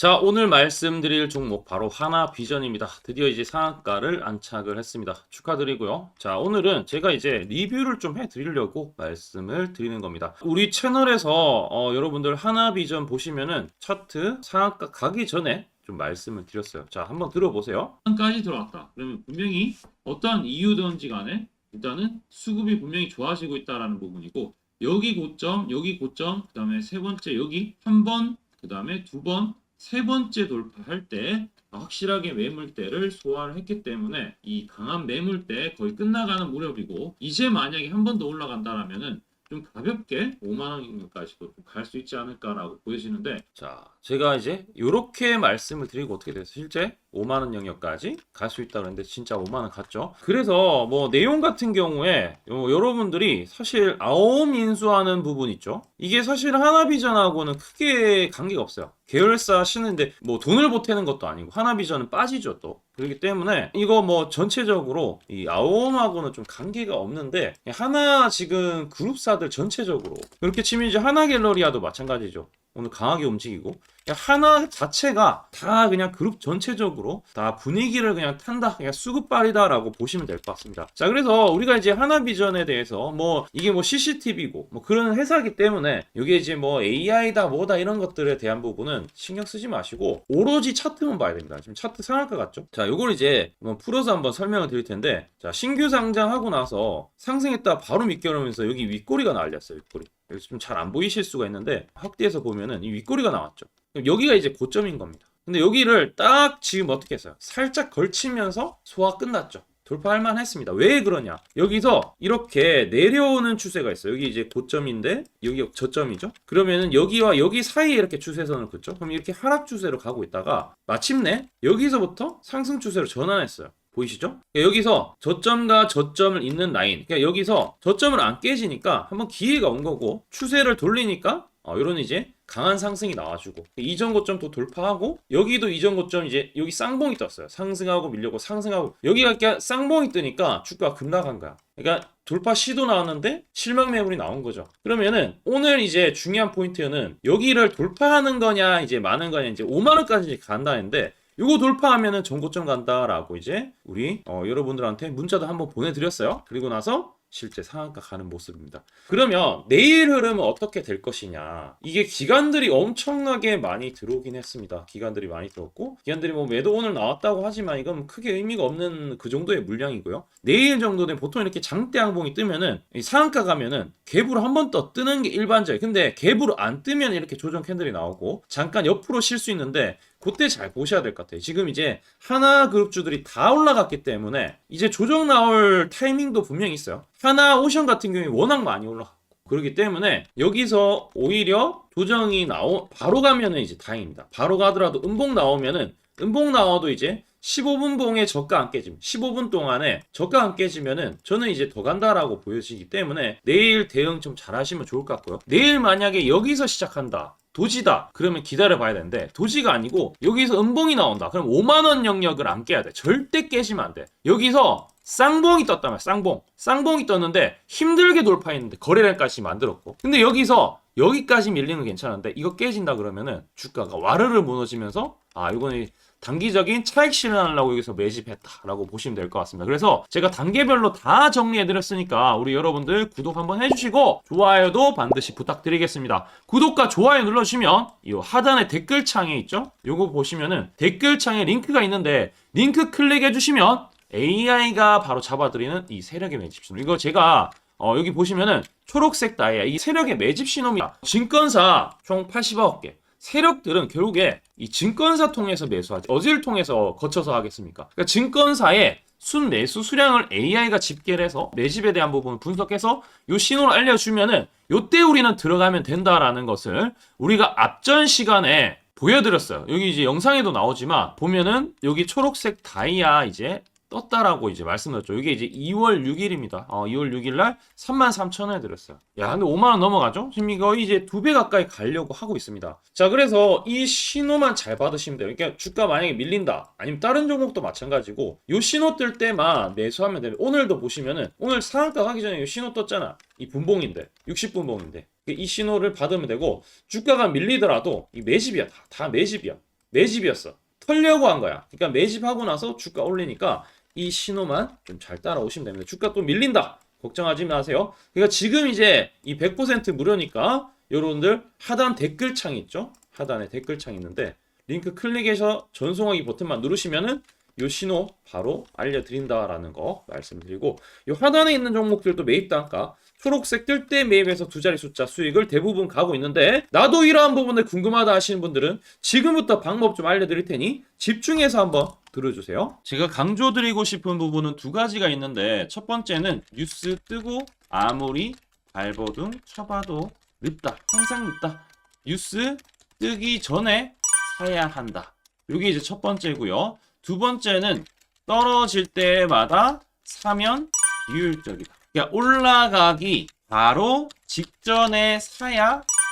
자, 오늘 말씀드릴 종목 바로 하나 비전입니다. 드디어 이제 상한가를 안착을 했습니다. 축하드리고요. 자, 오늘은 제가 이제 리뷰를 좀 해드리려고 말씀을 드리는 겁니다. 우리 채널에서 어, 여러분들 하나 비전 보시면은 차트 상한가 가기 전에 좀 말씀을 드렸어요. 자, 한번 들어보세요. 까지 들어왔다. 그러면 분명히 어떠한 이유든지 간에 일단은 수급이 분명히 좋아지고 있다라는 부분이고 여기 고점, 여기 고점, 그 다음에 세 번째 여기 한 번, 그 다음에 두 번, 세 번째 돌파할 때 확실하게 매물대를 소화를 했기 때문에 이 강한 매물대 거의 끝나가는 무렵이고 이제 만약에 한 번 더 올라간다라면은 좀 가볍게 5만 원까지도 갈 수 있지 않을까라고 보여지는데 자, 제가 이제 이렇게 말씀을 드리고 어떻게 됐어요? 실제 5만 원 영역까지 갈 수 있다 그랬는데 진짜 5만 원 갔죠. 그래서 뭐 내용 같은 경우에 요- 여러분들이 사실 아홉 인수하는 부분 있죠. 이게 사실 하나비전하고는 크게 관계가 없어요. 계열사 하시는데 뭐 돈을 보태는 것도 아니고 하나비전은 빠지죠 또. 그렇기 때문에 이거 뭐 전체적으로 이 아홈하고는 좀 관계가 없는데 하나 지금 그룹사들 전체적으로 그렇게 치면 이제 하나 갤러리아도 마찬가지죠. 오늘 강하게 움직이고. 하나 자체가 다 그냥 그룹 전체적으로 다 분위기를 그냥 탄다 그냥 수급발이다라고 보시면 될 것 같습니다. 자 그래서 우리가 이제 하나비전에 대해서 뭐 이게 뭐 CCTV고 뭐 그런 회사기 때문에 이게 이제 뭐 AI다 뭐다 이런 것들에 대한 부분은 신경 쓰지 마시고 오로지 차트만 봐야 됩니다. 지금 차트 상한가 같죠? 자 요걸 이제 한번 풀어서 한번 설명을 드릴 텐데 자 신규 상장하고 나서 상승했다 바로 밑겨루면서 여기 윗꼬리가 날렸어요 윗꼬리 좀 잘 안 보이실 수가 있는데 확대해서 보면은 이 윗꼬리가 나왔죠. 여기가 이제 고점인 겁니다. 근데 여기를 딱 지금 어떻게 했어요? 살짝 걸치면서 소화 끝났죠. 돌파할 만 했습니다. 왜 그러냐? 여기서 이렇게 내려오는 추세가 있어요. 여기 이제 고점인데 여기 저점이죠. 그러면은 여기와 여기 사이에 이렇게 추세선을 긋죠. 그럼 이렇게 하락 추세로 가고 있다가 마침내 여기서부터 상승 추세로 전환했어요. 보이시죠? 그러니까 여기서 저점과 저점을 잇는 라인. 그러니까 여기서 저점을 안 깨지니까 한번 기회가 온 거고 추세를 돌리니까 어, 이런 이제 강한 상승이 나와주고 이전 고점 또 돌파하고 여기도 이전 고점 이제 여기 쌍봉이 떴어요. 상승하고 밀려고 상승하고 여기가 이렇게 쌍봉이 뜨니까 주가가 급락한 거야. 그러니까 돌파 시도 나왔는데 실망 매물이 나온 거죠. 그러면은 오늘 이제 중요한 포인트는 여기를 돌파하는 거냐 이제 많은 거냐 이제 5만 원까지 간다는데 요거 돌파하면은 전고점 간다라고 이제 우리 어, 여러분들한테 문자도 한번 보내드렸어요. 그리고 나서 실제 상한가 가는 모습입니다. 그러면 내일 흐름은 어떻게 될 것이냐? 이게 기관들이 엄청나게 많이 들어오긴 했습니다. 기관들이 많이 들어왔고 기관들이 뭐 매도 오늘 나왔다고 하지만 이건 크게 의미가 없는 그 정도의 물량이고요. 내일 정도 는 보통 이렇게 장대 항봉이 뜨면은 이 상한가 가면은 갭으로 한 번 더 뜨는 게 일반적이에요. 근데 갭으로 안 뜨면 이렇게 조정 캔들이 나오고 잠깐 옆으로 쉴 수 있는데 그때 잘 보셔야 될 것 같아요. 지금 이제 하나 그룹주들이 다 올라갔기 때문에 이제 조정 나올 타이밍도 분명히 있어요. 하나 오션 같은 경우에 워낙 많이 올라갔고 그렇기 때문에 여기서 오히려 조정이 나오 바로 가면은 이제 다행입니다. 바로 가더라도 음봉 나오면은 음봉 나와도 이제 15분 봉에 저가 안 깨지면 15분 동안에 저가 안 깨지면은 저는 이제 더 간다라고 보여지기 때문에 내일 대응 좀 잘 하시면 좋을 것 같고요. 내일 만약에 여기서 시작한다. 도지다. 그러면 기다려 봐야 되는데 도지가 아니고 여기서 음봉이 나온다. 그럼 5만 원 영역을 안 깨야 돼. 절대 깨지면 안 돼. 여기서 쌍봉이 떴다면 쌍봉. 쌍봉이 떴는데 힘들게 돌파했는데 거래량까지 만들었고. 근데 여기서 여기까지 밀리는 건 괜찮은데 이거 깨진다 그러면은 주가가 와르르 무너지면서 아 이거는 단기적인 차익 실현하려고 여기서 매집했다라고 보시면 될 것 같습니다. 그래서 제가 단계별로 다 정리해드렸으니까 우리 여러분들 구독 한번 해주시고 좋아요도 반드시 부탁드리겠습니다. 구독과 좋아요 눌러주시면 이 하단에 댓글창에 있죠? 요거 보시면은 댓글창에 링크가 있는데 링크 클릭해주시면 AI가 바로 잡아드리는 이 세력의 매집 신호. 이거 제가 어, 여기 보시면은 초록색 다이아 이 세력의 매집 신호입니다. 증권사 총 80억 개. 세력들은 결국에 이 증권사 통해서 매수하지 어디를 통해서 거쳐서 하겠습니까? 그러니까 증권사의 순 매수 수량을 AI가 집계를 해서 매집에 대한 부분을 분석해서 요 신호를 알려주면은 요때 우리는 들어가면 된다라는 것을 우리가 앞전 시간에 보여드렸어요. 여기 이제 영상에도 나오지만 보면은 여기 초록색 다이아 이제 떴다라고 이제 말씀드렸죠. 이게 이제 2월 6일입니다. 어, 2월 6일 날 33,000원에 드렸어요. 야, 근데 5만 원 넘어가죠? 지금 이거 이제 두 배 가까이 가려고 하고 있습니다. 자, 그래서 이 신호만 잘 받으시면 돼요. 그러니까 주가 만약에 밀린다. 아니면 다른 종목도 마찬가지고 요 신호 뜰 때만 매수하면 돼요. 오늘도 보시면은 오늘 상한가 가기 전에 요 신호 떴잖아. 이 분봉인데. 60분봉인데. 이 신호를 받으면 되고 주가가 밀리더라도 이 매집이야. 다, 다 매집이야. 매집이었어. 털려고 한 거야. 그러니까 매집하고 나서 주가 올리니까 이 신호만 좀 잘 따라오시면 됩니다. 주가 또 밀린다. 걱정하지 마세요. 그러니까 지금 이제 이 100% 무료니까 여러분들 하단 댓글창 있죠? 하단에 댓글창 있는데 링크 클릭해서 전송하기 버튼만 누르시면은 요 신호 바로 알려드린다라는 거 말씀드리고 요 하단에 있는 종목들도 매입 단가 초록색 뜰 때 매입해서 두 자리 숫자 수익을 대부분 가고 있는데 나도 이러한 부분을 궁금하다 하시는 분들은 지금부터 방법 좀 알려드릴 테니 집중해서 한번 들어주세요. 제가 강조드리고 싶은 부분은 두 가지가 있는데 첫 번째는 뉴스 뜨고 아무리 발버둥 쳐봐도 늦다. 항상 늦다. 뉴스 뜨기 전에 사야 한다. 이게 이제 첫 번째고요. 두 번째는 떨어질 때마다 사면 비효율적이다. 그러니까 올라가기 바로 직전에 사야